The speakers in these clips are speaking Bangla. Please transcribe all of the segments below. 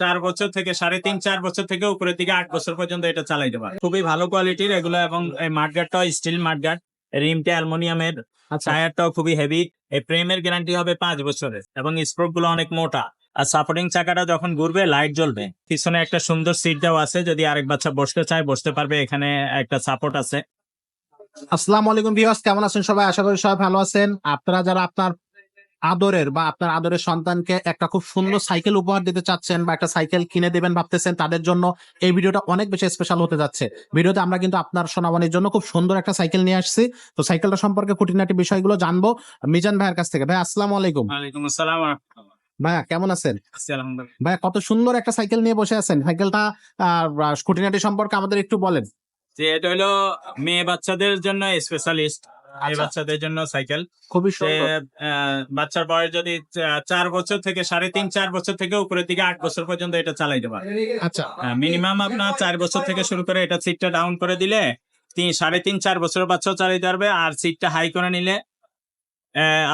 চার বছর থেকে সাড়ে তিন চার বছর থেকে উপরের দিকে আট বছর পর্যন্ত এটা চালাইতে পারে। খুবই ভালো কোয়ালিটির এগুলো এবং এই মাঠগার্ডটাও স্টিল মাঠগার্ড রিমটা অ্যালুমিনিয়ামের আচ্ছা। টায়ারটাও খুবই হেভি এই ফ্রেমের গ্যারান্টি হবে পাঁচ বছরের এবং স্প্রোকগুলো অনেক মোটা। আর সাপোর্টিং চাকাটা যখন ঘুরবে লাইট জ্বলবে। পিছনে একটা সুন্দর সিট দেওয়া আছে যদি আরেক বাচ্চা বসতে চায় বসতে পারবে এখানে একটা সাপোর্ট আছে। আসসালামু আলাইকুম ভিউয়ার্স কেমন আছেন সবাই? আশা করি সবাই ভালো আছেন। আপনারা যারা আপনার আদরের বা আপনার আদরের সন্তানকে একটা খুব সুন্দর সাইকেল উপহার দিতে চাচ্ছেন বা একটা সাইকেল কিনে দেবেন ভাবতেছেন তাদের জন্য এই ভিডিওটা অনেক বেশি স্পেশাল হতে যাচ্ছে। ভিডিওতে আমরা কিন্তু আপনার সোনামনির জন্য খুব সুন্দর একটা সাইকেল নিয়ে আসছি। তো সাইকেলটা সম্পর্কে খুঁটিনাটি বিষয়গুলো জানব। মিজান ভাইয়ের কাছ থেকে। ভাই আসসালামু আলাইকুম। ওয়ালাইকুম আসসালাম ভাইয়া কেমন আছেন? ভাইয়া কত সুন্দর একটা সাইকেল নিয়ে বসে আছেন। সাইকেলটা খুঁটিনাটি সম্পর্কে আমাদের একটু বলেন। যে এটা হলো মেয়ে বাচ্চাদের জন্য স্পেশালিস্ট মেয়ে আচ্ছা। বাচ্চাদের জন্য সাইকেল। খুবই বাচ্চার বয়স যদি চার বছর থেকে সাড়ে তিন চার বছর থেকে উপরের দিকে আট বছর পর্যন্ত এটা চালাইতে পারে। আচ্ছা। মিনিমাম আপনার চার বছর থেকে শুরু করে এটা সিটটা ডাউন করে দিলে তিন সাড়ে তিন চার বছরের বাচ্চাও চালাইতে পারবে আর সিটটা হাই করে নিলে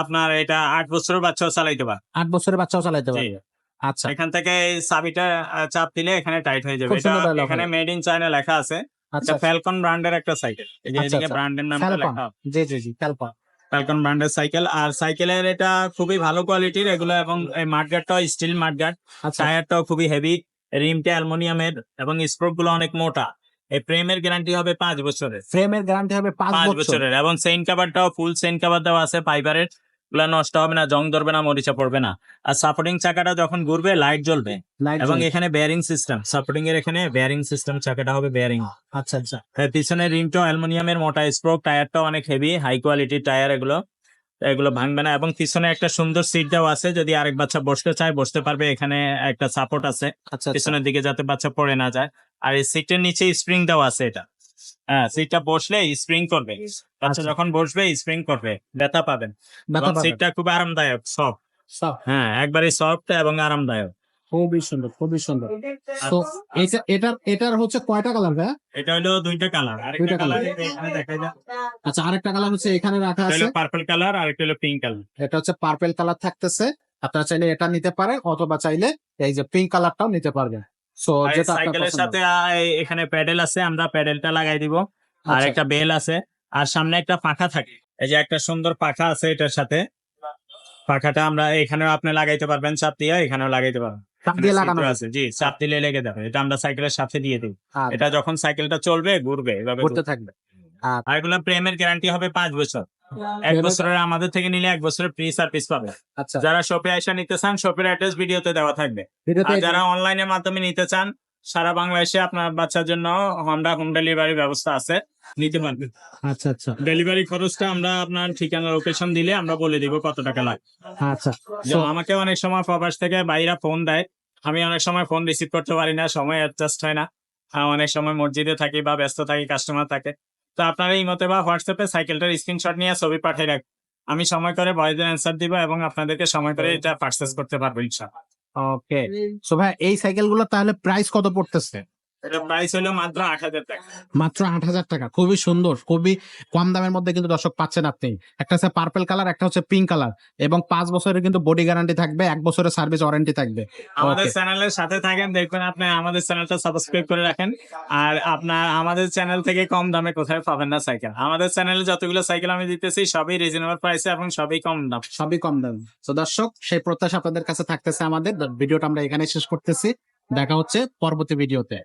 আপনার এটা আট বছরের বাচ্চাও চালাইতে পারে আট বছরের বাচ্চাও চালাতে পারে আচ্ছা। এখান থেকে চাবিটা চাপ দিলে এখানে টাইট হয়ে যাবে। এটা এখানে মেড ইন চায়না লেখা আছে। আচ্ছা ফ্যালকন ব্র্যান্ডের একটা সাইকেল এই যে আচ্ছা, এদিকে আচ্ছা। ব্র্যান্ডের নামটা Falcon। লেখা জি জি জি ক্যালপা ফ্যালকন ব্র্যান্ডের সাইকেল আর সাইকেলের এটা খুবই ভালো কোয়ালিটির এগুলো এবং এই মাঠগার্ডটাও স্টিল মাঠগার্ড আচ্ছা। টায়ারটাও খুবই হেভি রিমটা অ্যালুমিনিয়ামের এবং স্প্রোকগুলো অনেক মোটা। এই ফ্রেমের গ্যারান্টি হবে পাঁচ বছরের। ফ্রেমের গ্যারান্টি হবে পাঁচ বছরের। এবং সেইন কাভারটাও ফুল সেইন কাভার দেওয়া আছে ফাইবারের গুলা নষ্ট হবে না জং ধরবে না মরিচা পড়বে না। আর সাপোর্টিং চাকাটা যখন ঘুরবে লাইট জ্বলবে। এবং এখানে বেয়ারিং সিস্টেম সাপোর্টিং এর এখানে বেয়ারিং সিস্টেম চাকাটা হবে বেয়ারিং আচ্ছা আচ্ছা। পিছনে রিমটাও অ্যালুমিনিয়ামের মোটা স্প্রোক টায়ারটাও অনেক হেভি হাই কোয়ালিটির টায়ার এগুলো এগুলো ভাঙবে না। এবং পিছনে একটা সুন্দর সিট দেওয়া আছে যদি আরেক বাচ্চা বসতে চায় বসতে পারবে এখানে একটা সাপোর্ট আছে। আচ্ছা আচ্ছা। পিছনের দিকে যাতে বাচ্চা পড়ে না যায়। আর এই সিটের নিচে স্প্রিং দেওয়া আছে এটা। হ্যাঁ সিটটা বসলে স্প্রিং করবে। বাচ্চা আচ্ছা। যখন বসবে স্প্রিং করবে ব্যথা পাবেন। সিটটা খুব আরামদায়ক সফট হ্যাঁ একবারে সফট এবং আরামদায়ক। খুবই সুন্দর খুবই সুন্দর। তো এটা এটার এটার হচ্ছে কয়টা কালার ভাই এটা হলো দুইটা কালার দুইটা আরেকটা কালার এখানে দেখা যায় আচ্ছা আরেকটা কালার হচ্ছে এখানে রাখা আছে। পার্পল কালার আর একটা হলো পিঙ্ক কালার এটা হচ্ছে পার্পল কালার থাকতেছে। আপনারা চাইলে এটা নিতে পারেন অথবা চাইলে এই যে পিঙ্ক কালারটাও নিতে পারবেন। সো যেটা সাইকেলের সাথে এখানে প্যাডেল আছে আমরা প্যাডেলটা লাগাই দিব। আর আচ্ছা, একটা বেল আছে আর সামনে একটা পাখা থাকে। এই যে একটা সুন্দর পাখা আছে এটার সাথে। পাখাটা আমরা এখানেও আপনি লাগাইতে পারবেন চাপ দিয়ে এখানেও লাগাইতে পারবেন। দিয়ে লাগানো আছে। জি চাপ দিলে লেগে যাবে। এটা আমরা সাইকেলের সাথে দিয়ে দিই। এটা যখন সাইকেলটা চলবে ঘুরবে এভাবে ঘুরতে থাকবে। আর এগুলো প্রেমের গ্যারান্টি হবে পাঁচ বছর। এক বছরের আমাদের থেকে নিলে এক বছরের ফ্রি সার্ভিস পাবে। আচ্ছা। যারা শপে এসে নিতে চান শপের অ্যাড্রেস ভিডিওতে দেওয়া থাকবে। আর যারা অনলাইনের মাধ্যমে নিতে চান সারা বাংলাদেশে আপনার বাচ্চার জন্য আমরা হোম ডেলিভারি ব্যবস্থা আছে। নিতে পারবেন। আচ্ছা আচ্ছা। ডেলিভারি খরচটা আমরা আপনার ঠিকানা লোকেশন দিলে আমরা বলে দিব কত টাকা লাগে। আচ্ছা। আমাকে অনেক সময় প্রবাস থেকে বাইরা ফোন দেয়। আমি অনেক সময় ফোন রিসিভ করতে পারি না সময় অ্যাডজাস্ট হয় না। অনেক সময় মসজিদে থাকি বা ব্যস্ত থাকি কাস্টমার থাকে। তো আপনারা এই মতে বা হোয়াটসঅ্যাপে সাইকেলটার স্ক্রিনশট নিয়ে ছবি পাঠিয়ে রাখ। আমি সময় করে বয়েদের অ্যান্সার দিব এবং আপনাদেরকে সময় করে এটা পারচেস করতে পারব ইনশাআল্লাহ। ওকে সো ভাই এই সাইকেলগুলো তাহলে প্রাইস কত পড়তেছে? এটা প্রাইস হলো মাত্র আট হাজার টাকা। মাত্র আট হাজার টাকা খুবই সুন্দর খুবই কম দামের মধ্যে কিন্তু দর্শক পাচ্ছেন আপনি। একটা হচ্ছে পার্পল কালার একটা হচ্ছে পিঙ্ক কালার এবং পাঁচ বছরের কিন্তু বডি গ্যারান্টি থাকবে এক বছরের সার্ভিস ওয়ারেন্টি থাকবে। আমাদের. চ্যানেলের সাথে থাকেন দেখবেন আপনি আমাদের চ্যানেলটা সাবস্ক্রাইব করে রাখেন। আর আপনার আমাদের চ্যানেল থেকে কম দামে কোথায় পাবেন না সাইকেল আমাদের চ্যানেলে যতগুলো সাইকেল আমি দিতেছি সবই রিজনেবল প্রাইসে এবং সবই কম দাম। সবই কম দাম। তো দর্শক সেই প্রত্যাশা আপনাদের কাছে থাকতেছে আমাদের। ভিডিওটা আমরা এখানে শেষ করতেছি। দেখা হচ্ছে পরবর্তী ভিডিওতে